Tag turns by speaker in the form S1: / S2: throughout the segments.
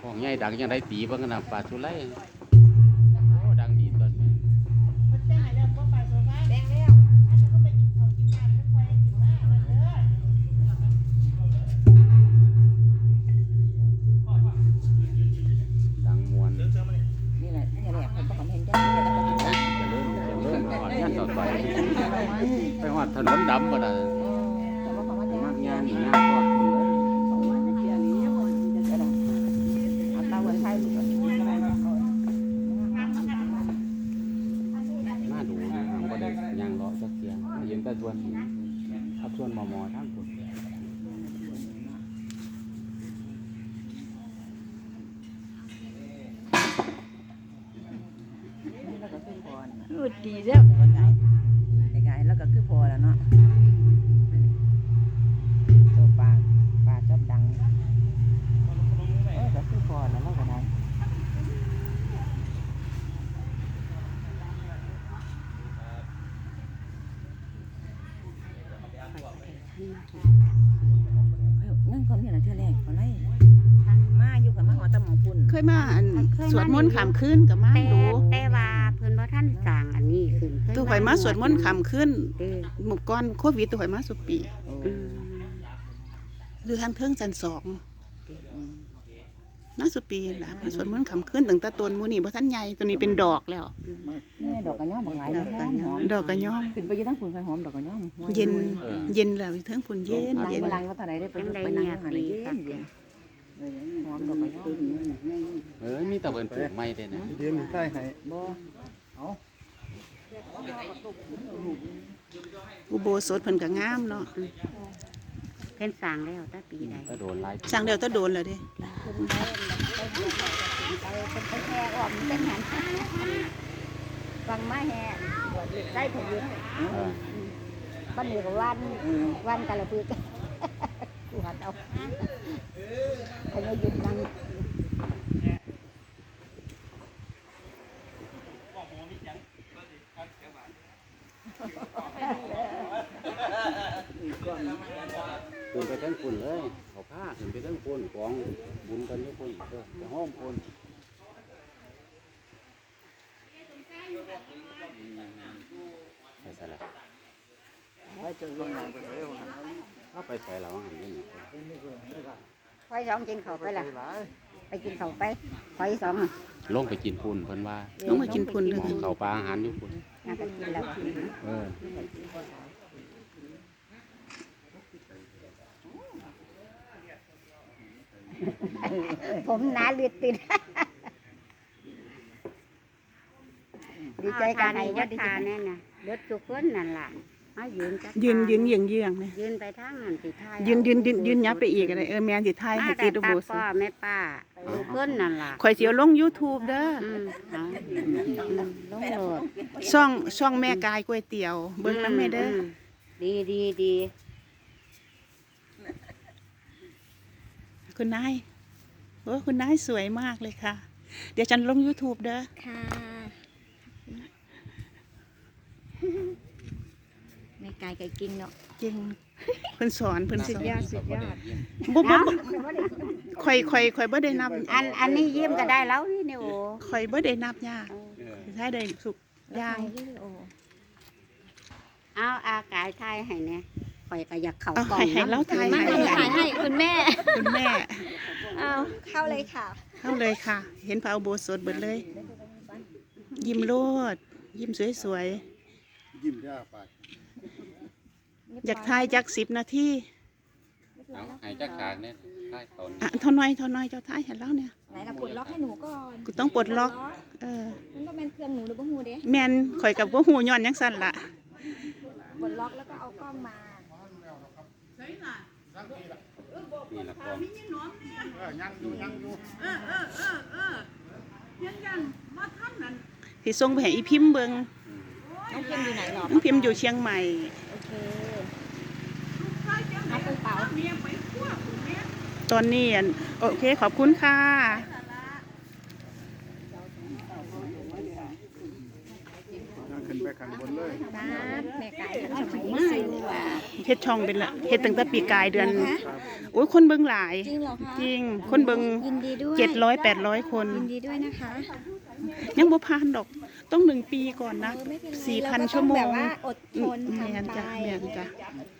S1: ของใหญ่ดังยังได้ตีบ้างกันะปลาสุไล ถนนดำบ่ได้
S2: แต่ว่าเขาว่าจะ
S1: มากงานนี่งานทอดคนเลย
S2: เขาว่าจะเที่ยวนี้จะจะได้เอาตาไว้ใช้ลูก
S1: น่าดูนะบ่ได้ย่างเลาะสักเที่ยเห็นแต่ส่วนครับส่วนมอมอทั้งคน
S2: แล้วก็คือพอนะ
S3: พูดดีแล้ว
S2: ไกลๆแล้วก็คือพอแล้วเนาะตัวปลาปลาชอบดังเออก็คือพอแล้วเราก็ได้นั่นคนนี้นะเท่าแรกคนไรมาอยู่กับมาหอตะหมองปุ่น
S4: เคยมาอันสวดมนต์ขามคืนกับมา
S5: แต่
S4: ดู ตัวข่อยมาสวดมนต์ขามคืน
S5: เด้อ
S4: หมู่ก้อนโควิดตัวข่อยมาสุปี
S5: อืม
S4: หรือทางเทิงจันสองมาสุปีล่ะมาสวดมนต์ขามคืนตั้งแต่ต้นหมูนี่บ่ทันใหญ่ตัวนี้เป็นดอกแล้ว
S2: นี่ดอกกระย่อมบางหลายดอกกระย่อม
S4: ดอกกระย่อม
S2: ขึ้นไปอยืนทั้งฝุ่นไฟหอมดอกกระย่อม
S4: เย็นเย็นแล้วเทิงฝุ่นเย็น
S2: ลัง
S4: เย็น
S2: เวลาก็เท่าไหร่ได้ไปไปนั่งหาอะไรเย็นเย็นหอมดอกกระย่อม
S1: เอ้ยมีแต่เพิ่นปลูกไม้เด้นะ
S6: เดี๋ยวมีใต้ให้
S2: บ่
S4: อุ โบสถเพิ่นก็งามเนาะ
S5: เพิ่นสร้างแล้วแต่ปีใด
S1: ก็โดนหลาย
S4: สร้างเดียวตะโดนแล้วเด้
S3: เป็นไปแห่ออมเป็นหันฟังมาแห่ได้ผลอยู่
S1: เออ
S3: บ้านนี้ก็วันวันกะละพึกกูหัดเอาเขาจะหยุดนั่ง
S1: ขึ้นไปทั้งคุณเลยเอาผ้าขึ้นไปทั้งคุณกองบุญกันอยู่คุณเออจะห้อมคุณไปใส่ละ
S2: ไป เจอยังไง
S1: เอาไปใส่ละว่าหันนี่
S3: คอยสองกินข้าวไปละไปกินข้าวไปคอยสอง
S1: ลงไปกินพุ่นเพิ่นว่า
S4: ลงมากินพุ่นเลย
S1: หมองเขาปลาอาหารอยู่พุ่น
S3: น่าจะกินแล้ว
S1: เออ
S3: ผมหนาเลือดติดดีใจกัน
S5: ใน
S3: ไอ้
S5: ยั
S3: ว่า
S5: ด
S3: ดี
S5: ทา
S3: ใจ
S5: แน่น่ะเบิดทุกคนนั่นล่ะ มายืนจัก
S4: ยืน
S5: ทาง
S4: ยืนเยียงเยียงๆเลย
S5: ยืนไปทางนั้นสิทาย
S4: ยืนยืนยืนยืนยับไปอีกอะไรเออแม่นสิทาย
S5: มา
S4: ให้
S5: แต่
S4: ติดอุ
S5: ตา
S4: โบส
S5: พ่อ
S4: ถ
S5: แม่ป้าทุกคนนั่นล่ะ
S4: ข่อยสิเอาลง YouTube เด้อ
S5: อืมเอาอืมลงโหลด
S4: ช่องช่องแม่กายก๋วยเตี๋ยว เบิ่งนำแม่เด้ออ
S5: มดีดีดี
S4: คุณนายโอ้คุณนายสวยมากเลยค่ะ เดี๋ยวฉันลง YouTube เด้อ
S3: ค่ะแม่ กายไก่กินเนาะ
S4: จริงเพิ่นสอนเพิ่นสอน
S3: ยอดสุดยอด
S4: บ่บ่บ่ข่อยข่อยข่อยบ่ได้นับ
S5: อันอันนี้ยิ้มก็ได้แล้วนี่นี่โอ
S4: ข่อยบ่ได้นับยาก
S1: เออ
S4: ใช้ได้สุกอย่าง
S5: เอาอากายทายให้เนี่ยข่อยก็อยากเข้า
S4: เอา
S5: กล่อง
S4: ให้ให้
S5: นะ
S4: เราถ่าย
S3: มา
S4: ให้
S3: ถ่ายให้คุณแม่
S4: คุณแม่
S3: เอาเข้าเลยค่ะ
S4: เข้าเลยค่ะ เห็นพระอุโบสถเบิดเลย ยิ้มโลดยิ้มสวย
S6: ยิ้มได้ปาก
S4: ๆ อยากถ่ายจัก10นาที
S1: เอาให้จักขางเนี่ยท้ายตอน
S4: อะเท่าน้อยเท่าน้อยเจ้าถ่ายให้เราเนี่ย
S3: ไหนล่ะปลดล็อกให้หนูก่อน
S4: กูต้องปลดล็อก เออ
S3: มันก็เป็นเครื่องหนูหรือบ่หูเด้
S4: แม่นข่อยกับบ่ฮู้ย้อนจังซั่นล่ะ
S3: ปลดล็อกแล้วก็เอากล้องมา
S1: นี่ละกอง
S6: เออยังอยู่ยังอยู่
S4: สิส่งไปให้อีพิมพ์เบิ่ง
S3: น้องพิมพ์อยู่ไหนหรอ
S4: น้องพิมพ์อยู่เชียงใหม่
S3: โอเคเอาไปเป๋า
S4: ตอนนี้อันโอเคขอบคุณค่ะ
S6: ไปข้างบนเลย
S3: บ้านแม่ไก่สมัยนี้ซื้อว่า
S4: เฮ็ดช่องเป็นละเฮ็ดตั้งแต่ปีกายเดือนโอ้ยคนเบิ่งหลาย
S7: จริงเหรอคะ
S4: จริงคนเบิ่ง
S7: ยินดีด้วย
S4: เจ็ดร้อยแปดร้อยคน
S7: ยินดีด้วยนะคะ
S4: ยังบ่ผ่านดอกต้องหนึ่งปีก่อนนะ
S7: เออไม่เป็นไร
S4: สี่พัน
S7: เราก็
S4: ชั่วโม
S7: ต้อง
S4: ง
S7: แบบว่าอดทน
S4: แม่น
S7: ทำไป
S4: จ้ะแ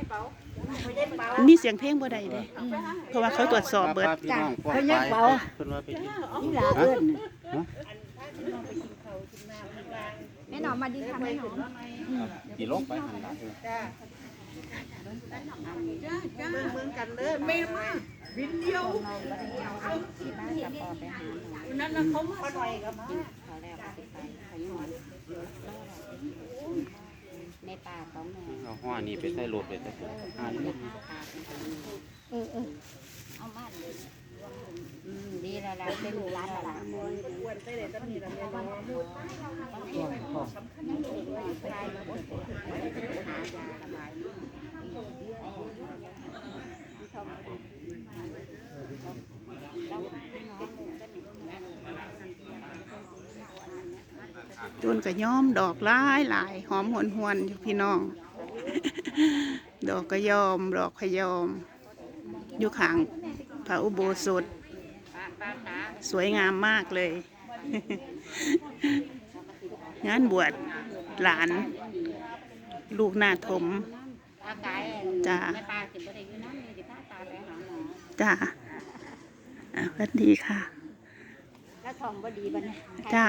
S4: ม่นจ้ะมีเสียงเพลงบ่ได้เด้เพราะว่าเขาตรวจสอบเบิด
S1: พี่น้องปลอด
S3: เขายักเบา
S1: เพิ่นว่าไปกิน
S3: นี่ล่ะเอิ้น
S7: แม่หนอมมาดีค่ะแม่หนอม
S1: กี่ลงไปหันหลังเออ
S5: ในป่าของแม่
S1: เอาห้อนี่ไปใส่รถไปใส่ถุงอ่านี่
S3: เออเออ
S5: เอามาเลยอืมดีแล้วล่ะเป็นร้านละละ
S4: จนก็ย้อมดอกหลายหลายหอมหวนหวนๆอยู่พี่น้อง ดอกก็ยอม ดอกขยอม อยู่ข้างพระอุโบสถ สวยงามมากเลย งานบวชหลาน ลูกหน้าถม
S5: อากาย
S4: จ้า
S5: ในป่าสิบ่ได้อยู่น้ำนี่สิพาตาไปหาหมอ
S4: จ้าอะสวัสดีค่ะ
S5: แล้วท้องบ่ดีบัดนี้
S4: จ้า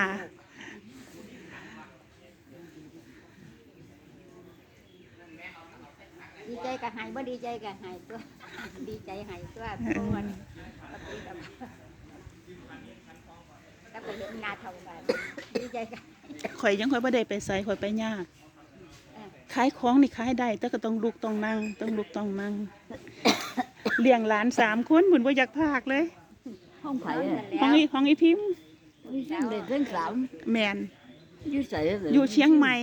S5: ดีใจ ก็หายบ่ดีใจก็หายตัว ดีใจหายตัวเพราะว่าปกติแบบถ้าไปเห็นหน้าเท่ากันดีใจก็
S4: ข่อยยังข่อยบ่ได้ไปใส่ข่อยไปยากขายของนี่ขายได้แต่ก็ต้องลุกต้องนั่ง ต้องลุกต้องนั่งเลี้ยงหลานสามคนบุญบ่อยากพากเลย
S3: ห้องไผ่อะ
S4: ของอีของอีพิมพ์
S3: มีเส้นเด็กเส้นสาม
S4: แมน
S3: อยู่ใส่เลย
S4: อยู่เชียงใหม่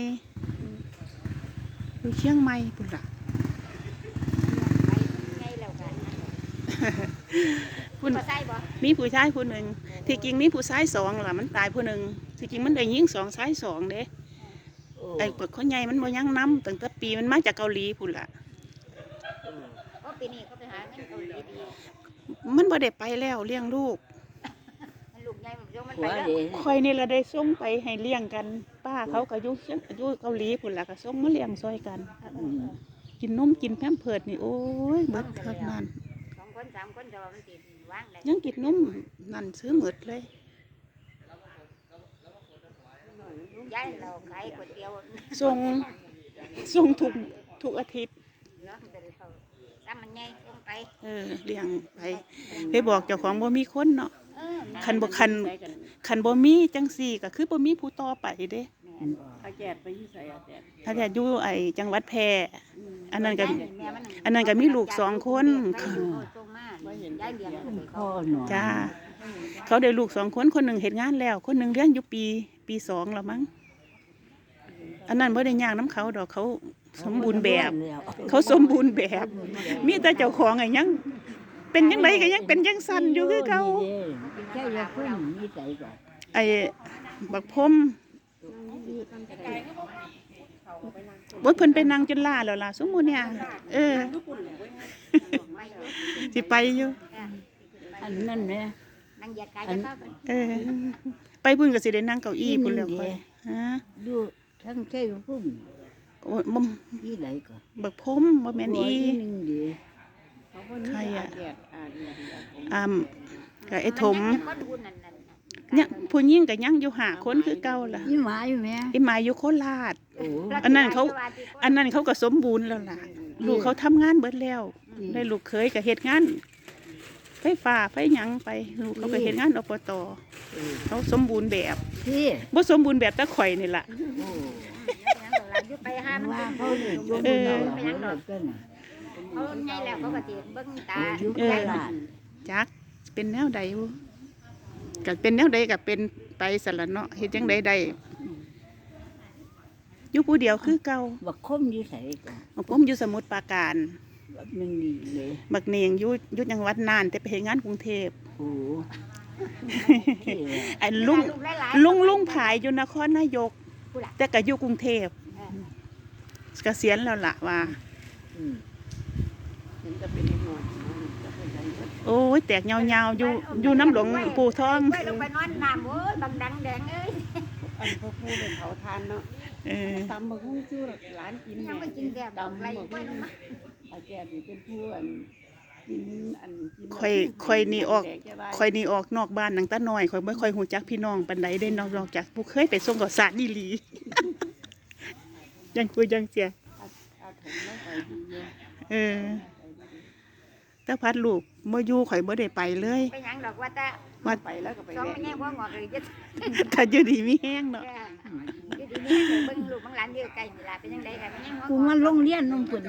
S4: อยู่เชียงใหม่พุ่นล่ะ
S5: ไปไงแล้วกัน
S4: พุ่น
S5: บ่ใส่บ่
S4: มีผู้ชายผู้หนึ่งที่จริงมีผู้ชายสองล่ะมันตายผู้หนึ่งที่จริงมันได้ยิงสองชายสองเด้ไอ้เปิดคนใหญ่มันบ่ยังน้ำตั้งแต่ปีมันมาจากเกาหลีพุ่นล่ะ
S5: ก็ปีนี้เขาไปหาเงินเกาหลีดี
S4: มันบ่ได้ไปแล้วเลี้ยงลูก
S5: มันลูกใหญ่มันยกมัน
S3: หั
S5: ไป
S3: ว
S5: แล้ว
S3: เด็ก
S4: คอยนี่ละได้ส่งไปให้เลี้ยงกัน ป้าเขาก็อยู่เชียงอยู่เกาหลีพุ่นล่ะก็ส่งมาเลี้ยงซอยกัน กินนมกินแพมเพิร์ดนี่โอ้ยเบิดเท่านั้น
S5: สอง คนสามคนจะว่ามันสิวางได้
S4: ยังกินนมนั่นซื้อหมดเลย
S5: ย้ายเราขายก๋วยเตี๋ยว
S4: ส่งส่งทุกทุกอาทิตย์
S5: เหลือมันจะได้เขาซ้ำมันใหญ่ลงไป
S4: เออเลี้ยงไปไปบอกเจ้าของบ่มีคนเนาะ
S5: เออ
S4: คันบ่คันคันบ่มีจังสี่ก็คือบ่มีผู้ต่อไปเด้
S2: อาแจกไปยี่ใส่อาแจก
S4: ถ้าจะอยู่ไอ้จังหวัดแพร่ อันนั้นก็
S5: ย้ายแม่มั
S4: อันนั้นก็มีลูกสองคน
S5: ย้ายลูกส่งมาย้าย
S4: จ้า เขาได้ลูกสองคนคนหนึ่งเฮ็ดงานแล้ว คนหนึ่งเรียนอยู่ปีปีสองแล้วมั้งอันนั้นบ่ได้ยากน้ำเขาดอกเขาสมบูรณ์แบบ เขาสมบูรณ์แบบ มีแต่เจ้าของไอ้ยัง เป็นยังไงก็ยังเป็นยังสั่นอยู่คือเก่า
S3: แค่ยาขึ้นมีใจก่อน
S4: ไอ้บักพรมบ่เพิ่นไปนั่งจนล่าแล้วล่ะสมมุติเนี่ย เออ สิไปอยู่
S3: อันนั้นเนี่ย
S5: นั่งเหยียดกายจะเข้าไป
S4: เออไปพุ่นก็สิได้นั่งเก้าอี้พุ่นแล้วค่อยฮะ
S3: ดูทั้งเท่พุ่ม
S4: โอ้ยบ่
S3: ที่ไหนก่อน
S4: บักพรมบ่แม่นอี
S3: หนึ่งดี
S4: ใครอะ
S2: แจกอาแจก
S4: อ่ากับไอ้ถม
S5: นยังคนบุญนั่นนั่น
S4: เนี่ยผู้หญิงก็ยังอยู่หาคนคือเก่าล่ะ
S3: ยี่หมาอยู่ไหม
S4: ไอ้หมายอยู่โคราช
S3: โอ้
S4: อันนั้นเขา อันนั้นเขาก็สมบูรณ์แล้วล่ะลูกเขาทำงานเบิดแล้ว ได้ลูกเคยก็เฮ็ดงานไฟฟ้าไฟหยังไปลูกเขาก็เฮ็ดงานอบตเขาสมบูรณ์แบบ
S3: ที่
S4: บ่สมบูรณ์แบบแตะข่อยนี่ล่ะ
S3: โอ้
S5: อยู่ไปหามัน
S3: ว่า
S5: เป็น
S3: เขาเนี่ยจุ่มเราเขาเลิกกัน
S5: เขาใหญ่แล้วเขาก็สิเบิ่งตา
S3: อยู่
S4: เออ
S3: ใกล้บ้าน
S4: จักเป็นแนวใดบ่ก็เป็นแนวใดก็เป็นไปสั่นละเนาะเฮ็ดจังใดได้อยู่ผู้เดียวคือเก่า
S3: บักคมอยู่ใส่ก่อน
S4: ผมอยู่สมุทรปราการ
S3: แบบหนึ่งดีเลย
S4: บักเนียงอยู่อยู่จังหวัดน่าน แต่ไปเฮ็ดงานกรุงเทพ
S3: โอ้ที่
S4: ไอ้ลุง
S5: หลายๆ
S4: ลุงลุงผายอยู่นครนายก
S5: ผู้ผู้หลัก
S4: แต่ก็อยู่กรุงเทพ
S5: เออ
S4: เกษียณแล้วล่ะว่า
S8: อืมเห็นจะเป็นนิดหน่อยจะเป็นอะไรเบิด
S4: โอ้ยแตกยาวๆอยู่อยู่น้ำหลวงปู่ทอง
S5: ไปลงไปนอนน้ำโอ้ยบังดังแดงเอ้ย
S8: อันพวกผู้เป็นเผาทานเนาะ
S4: เออ
S8: ตำบักหุ่งชื่อหลานกิน
S5: ยัง
S8: แม่
S5: ไม่กินแซ่บดอกไรไปลงมา
S8: อาแก่นี่เป็นผู้อันกินอันกิน
S4: ค่อยค่อยนี่ออก
S8: แดงแก่บ้าน
S4: ข่อยนี่ออกนอกบ้านตั้งแต่น้อยข่อยบ่ค่อยฮู้จักพี่น้องปานใดได้นอกนอกจากผู้เคยไปส่งข้าวสารนี่หลี ยังคุยยังเสีย
S8: อาถมแล้วไปดีอยู่
S4: เออแต่พัดลูกบ่อยู่ข่อยบ่ได้ไปเลย
S5: ไปหยังดอกว่าแต่
S4: ว่า
S8: ไปแล้วก็ไป
S5: สอง
S8: แวะ
S5: แง่ว่างอกเลยจะ
S4: ถ้าอยู่ดีมีแห้งเนาะ
S5: อยู่ดีนี่เบิ่งลูกบางหลานอยู่ไกลนี่ล่ะเป็นยังไงกันยัง
S3: กูมาโรงเรียนน้องเพิ่น